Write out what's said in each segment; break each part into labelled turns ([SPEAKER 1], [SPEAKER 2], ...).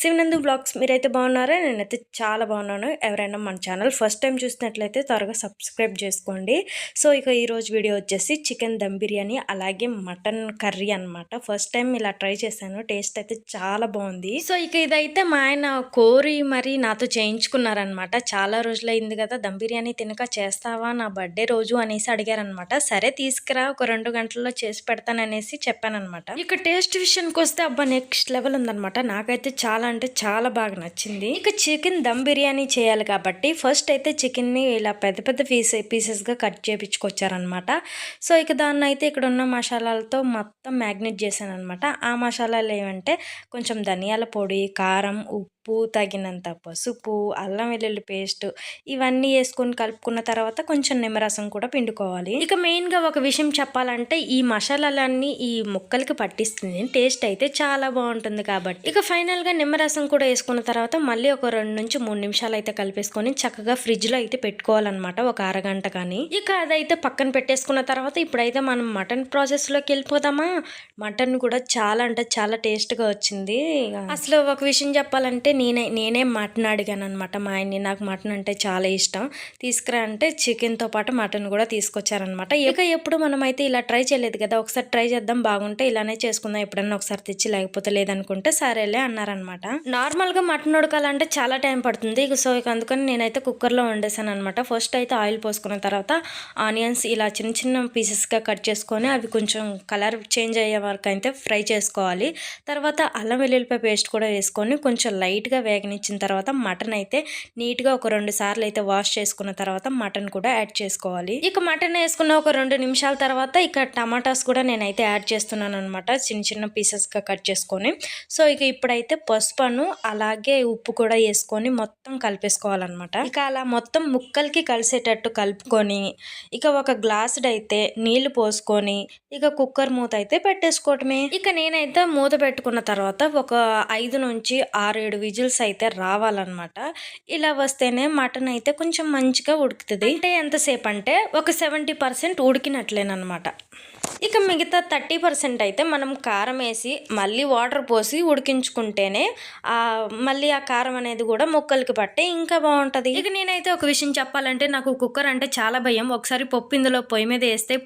[SPEAKER 1] Shivanandu blogs మీరైతే బాగున్నారా? నేనైతే చాలా బాగున్నాను. ఎవరైనా మన ఛానల్ ఫస్ట్ టైం చూసినట్లయితే త్వరగా సబ్స్క్రైబ్ చేసుకోండి. సో ఇక ఈరోజు వీడియో వచ్చేసి చికెన్ దమ్ బిర్యానీ అలాగే మటన్ కర్రీ అనమాట ఫస్ట్ టైం ఇలా ట్రై చేశాను. టేస్ట్ అయితే చాలా బాగుంది. సో ఇక ఇదైతే మా ఆయన కోరి మరి నాతో చేయించుకున్నారనమాట చాలా రోజులైంది కదా దమ్ బిర్యానీ తినక చేస్తావా నా బర్త్డే రోజు అనేసి అడిగారనమాట సరే తీసుకురా ఒక రెండు గంటల్లో చేసి పెడతాననేసి చెప్పానమాట ఇక టేస్ట్ విషయానికి వస్తే అబ్బా నెక్స్ట్ లెవెల్ ఉందనమాట నాకైతే చాలా అంటే చాలా బాగా నచ్చింది. ఇక చికెన్ దమ్ బిర్యానీ చేయాలి కాబట్టి ఫస్ట్ అయితే చికెన్ని ఇలా పెద్ద పెద్ద పీస్ పీసెస్గా కట్ చేపించుకొచ్చారనమాట సో ఇక దాన్ని అయితే ఇక్కడ ఉన్న మసాలాలతో మొత్తం మ్యాగ్నెట్ చేశాను అనమాట ఆ మసాలాలు ఏమంటే కొంచెం ధనియాల పొడి కారం ఉప్పు ఉప్పు తగినంత పసుపు అల్లం వెల్లుల్లి పేస్ట్ ఇవన్నీ వేసుకొని కలుపుకున్న తర్వాత కొంచెం నిమ్మరసం కూడా పిండుకోవాలి. ఇక మెయిన్గా ఒక విషయం చెప్పాలంటే ఈ మసాలాలన్నీ ఈ ముక్కలకి పట్టిస్తుంది. టేస్ట్ అయితే చాలా బాగుంటుంది కాబట్టి. ఇక ఫైనల్గా నిమ్మరసం కూడా వేసుకున్న తర్వాత మళ్ళీ ఒక రెండు నుంచి మూడు నిమిషాలు అయితే కలిపేసుకొని చక్కగా ఫ్రిడ్జ్లో అయితే పెట్టుకోవాలన్నమాట. ఒక అరగంట కానీ. ఇక అదైతే పక్కన పెట్టేసుకున్న తర్వాత ఇప్పుడైతే మనం మటన్ ప్రాసెస్లోకి వెళ్ళిపోదామా? మటన్ కూడా చాలా అంటే చాలా టేస్ట్గా వచ్చింది. అసలు ఒక విషయం చెప్పాలంటే నేనే నేనే మటన్ అడిగాను అనమాట మా ఆయన్ని నాకు మటన్ అంటే చాలా ఇష్టం. తీసుకురా అంటే చికెన్తో పాటు మటన్ కూడా తీసుకొచ్చారనమాట ఇక ఎప్పుడు మనమైతే ఇలా ట్రై చేయలేదు కదా ఒకసారి ట్రై చేద్దాం బాగుంటే ఇలానే చేసుకుందాం ఎప్పుడన్నా ఒకసారి తెచ్చి లేకపోతే లేదనుకుంటే సరేలే అన్నారనమాట నార్మల్గా మటన్ ఉడకాలంటే చాలా టైం పడుతుంది. ఇక సో ఇక అందుకని నేనైతే కుక్కర్లో వండేసాను అనమాట ఫస్ట్ అయితే ఆయిల్ పోసుకున్న తర్వాత ఆనియన్స్ ఇలా చిన్న చిన్న పీసెస్గా కట్ చేసుకొని అవి కొంచెం కలర్ చేంజ్ అయ్యే వరకు అయితే ఫ్రై చేసుకోవాలి. తర్వాత అల్లం వెల్లుల్లిపాయ పేస్ట్ కూడా వేసుకొని కొంచెం లైట్ నీట్గా వేగనిచ్చిన తర్వాత మటన్ అయితే నీట్గా ఒక రెండు సార్లు అయితే వాష్ చేసుకున్న తర్వాత మటన్ కూడా యాడ్ చేసుకోవాలి. ఇక మటన్ వేసుకున్న ఒక రెండు నిమిషాల తర్వాత ఇక టమాటాస్ కూడా నేనైతే యాడ్ చేస్తున్నాను అనమాట చిన్న చిన్న పీసెస్గా కట్ చేసుకొని. సో ఇక ఇప్పుడైతే పసుపును అలాగే ఉప్పు కూడా వేసుకొని మొత్తం కలిపేసుకోవాలన్నమాట. ఇక అలా మొత్తం ముక్కలకి కలిసేటట్టు కలుపుకొని ఇక ఒక గ్లాసుడ్ అయితే నీళ్ళు పోసుకొని ఇక కుక్కర్ మూత అయితే పెట్టేసుకోవటమే. ఇక నేనైతే మూత పెట్టుకున్న తర్వాత ఒక ఐదు నుంచి ఆరు ఏడు విజిల్స్ అయితే రావాలన్నమాట. ఇలా వస్తేనే మటన్ అయితే కొంచెం మంచిగా ఉడుకుతుంది. అంటే ఎంతసేపు అంటే ఒక సెవెంటీ పర్సెంట్ ఉడికినట్లేనమాట ఇక మిగతా థర్టీ పర్సెంట్ అయితే మనం కారం వేసి మళ్ళీ వాటర్ పోసి ఉడికించుకుంటేనే ఆ మళ్ళీ ఆ కారం అనేది కూడా ముక్కలకి పట్టి ఇంకా బాగుంటుంది. ఇక నేనైతే ఒక విషయం చెప్పాలంటే నాకు కుక్కర్ అంటే చాలా భయం. ఒకసారి పప్పు ఇందులో పొయ్యి మీద వేస్తే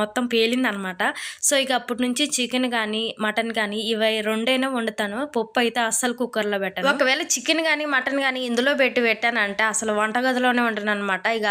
[SPEAKER 1] మొత్తం పేలింది అనమాట సో ఇక అప్పటి నుంచి చికెన్ కానీ మటన్ కానీ ఇవి రెండైనా వండుతాను. పప్పు అయితే అస్సలు కుక్కర్లో పెట్టాను. ఒకవేళ చికెన్ కానీ మటన్ కానీ ఇందులో పెట్టి పెట్టానంటే అసలు వంటగదిలోనే ఉంటాను అనమాట ఇక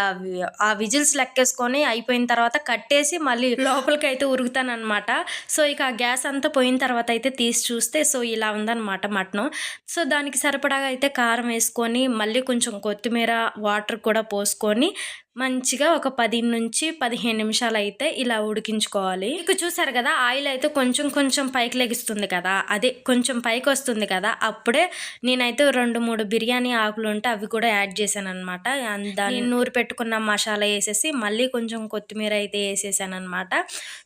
[SPEAKER 1] ఆ విజిల్స్ లెక్కేసుకొని అయిపోయిన తర్వాత కట్టేసి మళ్ళీ లోపలికి అయితే ఉరుగుతానమాట సో ఇక ఆ గ్యాస్ అంతా పోయిన తర్వాత అయితే తీసి చూస్తే సో ఇలా ఉందన్నమాట మటను. సో దానికి సరిపడాగా అయితే కారం వేసుకొని మళ్ళీ కొంచెం కొత్తిమీర వాటర్ కూడా పోసుకొని మంచిగా ఒక పది నుంచి పదిహేను నిమిషాలు అయితే ఇలా ఉడికించుకోవాలి. ఇక చూసారు కదా ఆయిల్ అయితే కొంచెం కొంచెం పైకి లెగిస్తుంది కదా అదే కొంచెం పైకి వస్తుంది కదా అప్పుడే నేనైతే రెండు మూడు బిర్యానీ ఆకులు ఉంటే అవి కూడా యాడ్ చేశాను అనమాట దాన్ని నూరు పెట్టుకున్న మసాలా వేసేసి మళ్ళీ కొంచెం కొత్తిమీర అయితే వేసేసాను అనమాట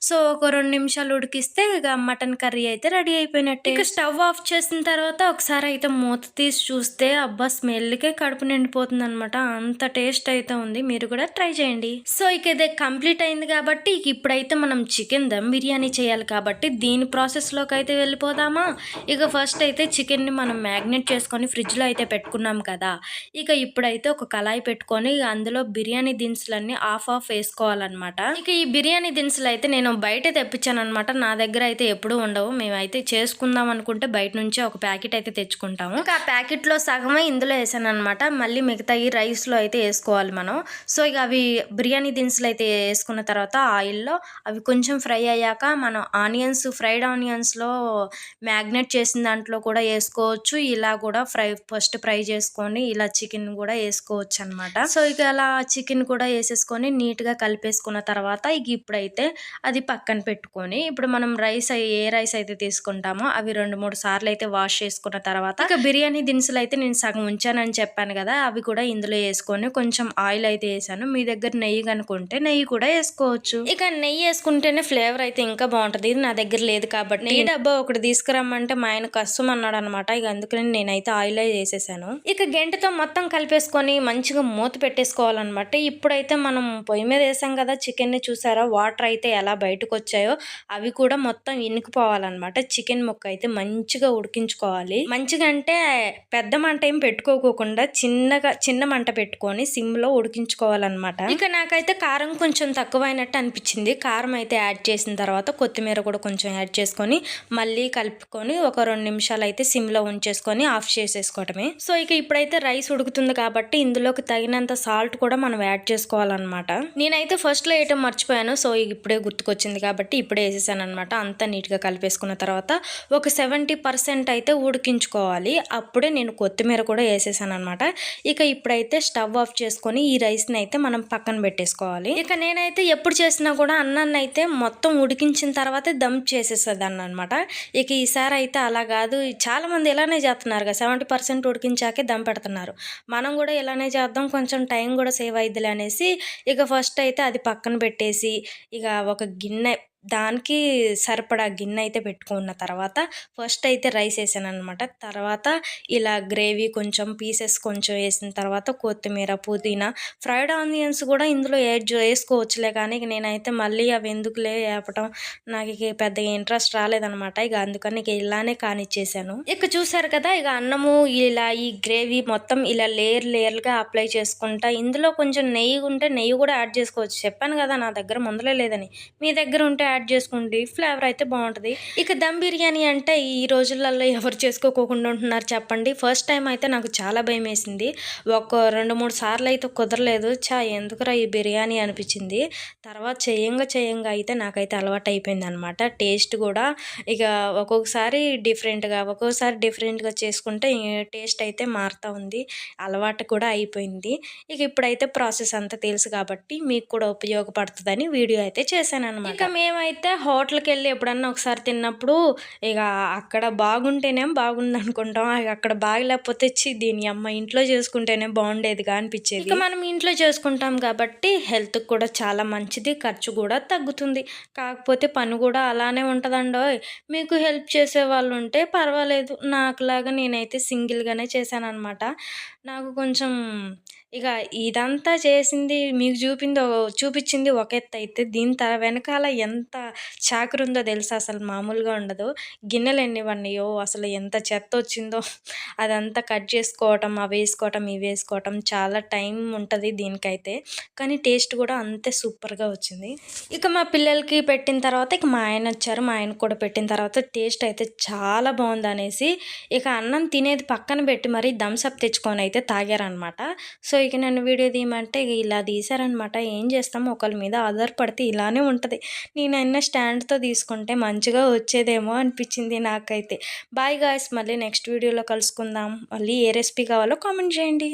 [SPEAKER 1] సో ఒక రెండు నిమిషాలు ఉడికిస్తే ఇక మటన్ కర్రీ అయితే రెడీ అయిపోయినట్టు. ఇక స్టవ్ ఆఫ్ చేసిన తర్వాత ఒకసారి అయితే మూత తీసి చూస్తే అబ్బా స్మెల్కే కడుపు నిండిపోతుంది అనమాట అంత టేస్ట్ అయితే ఉంది. మీరు కూడా ట్రై చేయండి. సో ఇక ఇదే కంప్లీట్ అయింది కాబట్టి ఇక ఇప్పుడైతే మనం చికెన్ దమ్ బిర్యానీ చేయాలి కాబట్టి దీని ప్రాసెస్లోకి అయితే వెళ్ళిపోదామా? ఇక ఫస్ట్ అయితే చికెన్ని మనం మ్యాగ్నెట్ చేసుకొని ఫ్రిడ్జ్లో అయితే పెట్టుకున్నాం కదా. ఇక ఇప్పుడైతే ఒక కళాయి పెట్టుకొని అందులో బిర్యానీ దినుసులన్నీ ఆఫ్ ఆఫ్ వేసుకోవాలన్నమాట. ఇక ఈ బిర్యానీ దినుసులు అయితే నేను బయట తెప్పించాను అనమాట నా దగ్గర అయితే ఎప్పుడూ ఉండవు. మేమైతే చేసుకుందాం అనుకుంటే బయట నుంచి ఒక ప్యాకెట్ అయితే తెచ్చుకుంటాము. ఇక ఆ ప్యాకెట్లో సగమే ఇందులో వేసాను అనమాట మళ్ళీ మిగతా ఈ రైస్లో అయితే వేసుకోవాలి మనం. సో ఇక అవి బిర్యానీ దినుసులు అయితే వేసుకున్న తర్వాత ఆయిల్లో అవి కొంచెం ఫ్రై అయ్యాక మనం ఆనియన్స్ ఫ్రైడ్ ఆనియన్స్లో మ్యాగ్నెట్ చేసిన దాంట్లో కూడా వేసుకోవచ్చు. ఇలా కూడా ఫ్రై ఫస్ట్ ఫ్రై చేసుకొని ఇలా చికెన్ కూడా వేసుకోవచ్చు అనమాట సో ఇక అలా చికెన్ కూడా వేసేసుకొని నీట్గా కలిపేసుకున్న తర్వాత ఇక ఇప్పుడైతే అది పక్కన పెట్టుకొని ఇప్పుడు మనం రైస్ ఏ రైస్ అయితే తీసుకుంటామో అవి రెండు మూడు సార్లు అయితే వాష్ చేసుకున్న తర్వాత ఇక బిర్యానీ దినుసులు అయితే నేను సగం ఉంచానని చెప్పాను కదా అవి కూడా ఇందులో వేసుకొని కొంచెం ఆయిల్ అయితే వేసాను. వేసేసాను మీ దగ్గర నెయ్యి కనుకుంటే నెయ్యి కూడా వేసుకోవచ్చు. ఇక నెయ్యి వేసుకుంటేనే ఫ్లేవర్ అయితే ఇంకా బాగుంటుంది. ఇది నా దగ్గర లేదు కాబట్టి. నెయ్యి డబ్బా ఒకటి తీసుకురమ్మంటే మా ఆయన కష్టం అన్నాడు అనమాట ఇక అందుకని నేనైతే ఆయిల్ వేసేసాను. ఇక గంటతో మొత్తం కలిపేసుకొని మంచిగా మూత పెట్టేసుకోవాలన్నమాట. ఇప్పుడైతే మనం పొయ్యి మీద వేసాం కదా చికెన్ని చూసారా? వాటర్ అయితే ఎలా బయటకు వచ్చాయో అవి కూడా మొత్తం ఇనుకుపోవాలన్నమాట. చికెన్ ముక్క అయితే మంచిగా ఉడికించుకోవాలి. మంచిగా అంటే పెద్ద మంట ఏం పెట్టుకోకుండా చిన్నగా చిన్న మంట పెట్టుకొని సిమ్లో ఉడికించుకోవాలన్నమాట ఇక నాకైతే కారం కొంచెం తక్కువైనట్టు అనిపించింది. కారం అయితే యాడ్ చేసిన తర్వాత కొత్తిమీర కూడా కొంచెం యాడ్ చేసుకొని మళ్ళీ కలుపుకొని ఒక రెండు నిమిషాలు అయితే సిమ్లో ఉంచేసుకొని ఆఫ్ చేసేసుకోవటమే. సో ఇక ఇప్పుడైతే రైస్ ఉడుకుతుంది కాబట్టి ఇందులోకి తగినంత సాల్ట్ కూడా మనం యాడ్ చేసుకోవాలన్నమాట. నేనైతే ఫస్ట్లో వేయటం మర్చిపోయాను. సో ఇప్పుడే గుర్తుకొచ్చింది కాబట్టి ఇప్పుడే వేసేసాను అనమాట అంతా నీట్గా కలిపేసుకున్న తర్వాత ఒక సెవెంటీ పర్సెంట్ అయితే ఉడికించుకోవాలి. అప్పుడే నేను కొత్తిమీర కూడా వేసేసాను అనమాట ఇక ఇప్పుడైతే స్టవ్ ఆఫ్ చేసుకొని ఈ రైస్ని అయితే అయితే మనం పక్కన పెట్టేసుకోవాలి. ఇక నేనైతే ఎప్పుడు చేసినా కూడా అన్నాన్ని అయితే మొత్తం ఉడికించిన తర్వాతే దమ్ చేసేసేదాన్ని అనమాట ఇక ఈసారి అయితే అలా కాదు. చాలా మంది ఇలానే చేస్తున్నారు కదా సెవెంటీ పర్సెంట్ ఉడికించాకే దమ్ పెడుతున్నారు. మనం కూడా ఇలానే చేద్దాం కొంచెం టైం కూడా సేవ్ అయిద్దిలే అనేసి ఇక ఫస్ట్ అయితే అది పక్కన పెట్టేసి ఇక ఒక గిన్నె దానికి సరిపడా గిన్నె అయితే పెట్టుకున్న తర్వాత ఫస్ట్ అయితే రైస్ వేసాను అనమాట తర్వాత ఇలా గ్రేవీ కొంచెం పీసెస్ కొంచెం వేసిన తర్వాత కొత్తిమీర పుదీనా ఫ్రైడ్ ఆనియన్స్ కూడా ఇందులో యాడ్ వేసుకోవచ్చులే కానీ నేనైతే మళ్ళీ అవి ఎందుకులే వేపటం నాకు ఇక పెద్దగా ఇంట్రెస్ట్ రాలేదనమాట ఇక అందుకని ఇక ఇలానే కానిచ్చేసాను. ఇక చూసారు కదా ఇక అన్నము ఇలా ఈ గ్రేవీ మొత్తం ఇలా లేయర్ లేయర్గా అప్లై చేసుకుంటా ఇందులో కొంచెం నెయ్యి ఉంటే నెయ్యి కూడా యాడ్ చేసుకోవచ్చు. చెప్పాను కదా నా దగ్గర ముందలే లేదని. మీ దగ్గర ఉంటే యాడ్ చేసుకోండి ఫ్లేవర్ అయితే బాగుంటుంది. ఇక దమ్ బిర్యానీ అంటే ఈ రోజులలో ఎవరు చేసుకోకుండా ఉంటున్నారు చెప్పండి. ఫస్ట్ టైం అయితే నాకు చాలా భయం వేసింది. ఒక రెండు మూడు సార్లు అయితే కుదరలేదు. చా ఎందుకురా ఈ బిర్యానీ అనిపించింది? తర్వాత చేయంగా చేయంగా అయితే నాకైతే అలవాటు అయిపోయింది అనమాట టేస్ట్ కూడా ఇక ఒక్కొక్కసారి డిఫరెంట్గా ఒక్కొక్కసారి డిఫరెంట్గా చేసుకుంటే టేస్ట్ అయితే మారుతూ ఉంది. అలవాటు కూడా అయిపోయింది. ఇక ఇప్పుడైతే ప్రాసెస్ అంతా తెలుసు కాబట్టి మీకు కూడా ఉపయోగపడుతుందని వీడియో అయితే చేశాను అనమాట ఇక మేమైతే హోటల్కి వెళ్ళి ఎప్పుడన్నా ఒకసారి తిన్నప్పుడు ఇక అక్కడ బాగుంటేనేం బాగుంది అనుకుంటాం అక్కడ బాగలేకపోతే చి దీని అమ్మ ఇంట్లో చేసుకుంటేనే బాగుండేదిగా అనిపించేది. ఇక మనం ఇంట్లో చేసుకుంటాం కాబట్టి హెల్త్కి కూడా చాలా మంచిది ఖర్చు కూడా తగ్గుతుంది. కాకపోతే పని కూడా అలానే ఉంటుందండో మీకు హెల్ప్ చేసే వాళ్ళు ఉంటే పర్వాలేదు. నాకులాగా నేనైతే సింగిల్గానే చేశాను అనమాట నాకు కొంచెం ఇక ఇదంతా చేసింది మీకు చూపింది చూపించింది ఒక ఎత్తు అయితే దీని తర వెనకాల ఎంత చాకరి ఉందో తెలుసా? అసలు మామూలుగా ఉండదు. గిన్నెలు ఎన్ని పడినాయో అసలు ఎంత చెత్త వచ్చిందో అదంతా కట్ చేసుకోవటం అవి వేసుకోవటం ఇవి వేసుకోవటం చాలా టైం ఉంటుంది దీనికైతే. కానీ టేస్ట్ కూడా అంతే సూపర్గా వచ్చింది. ఇక మా పిల్లలకి పెట్టిన తర్వాత ఇక మా ఆయన వచ్చారు. మా ఆయన కూడా పెట్టిన తర్వాత టేస్ట్ అయితే చాలా బాగుంది అనేసి ఇక అన్నం తినేది పక్కన పెట్టి మరీ థమ్స్అప్ తెచ్చుకొని అయితే తాగారనమాట సో ఇక నన్ను వీడియో తీయమంటే ఇలా తీశారనమాట ఏం చేస్తాము ఒకరి మీద ఆధారపడితే ఇలానే ఉంటుంది. నేనైనా స్టాండ్తో తీసుకుంటే మంచిగా వచ్చేదేమో అనిపించింది నాకైతే. బాయ్ గాయస్ మళ్ళీ నెక్స్ట్ వీడియోలో కలుసుకుందాం. మళ్ళీ ఏ రెసిపీ కావాలో కామెంట్ చేయండి.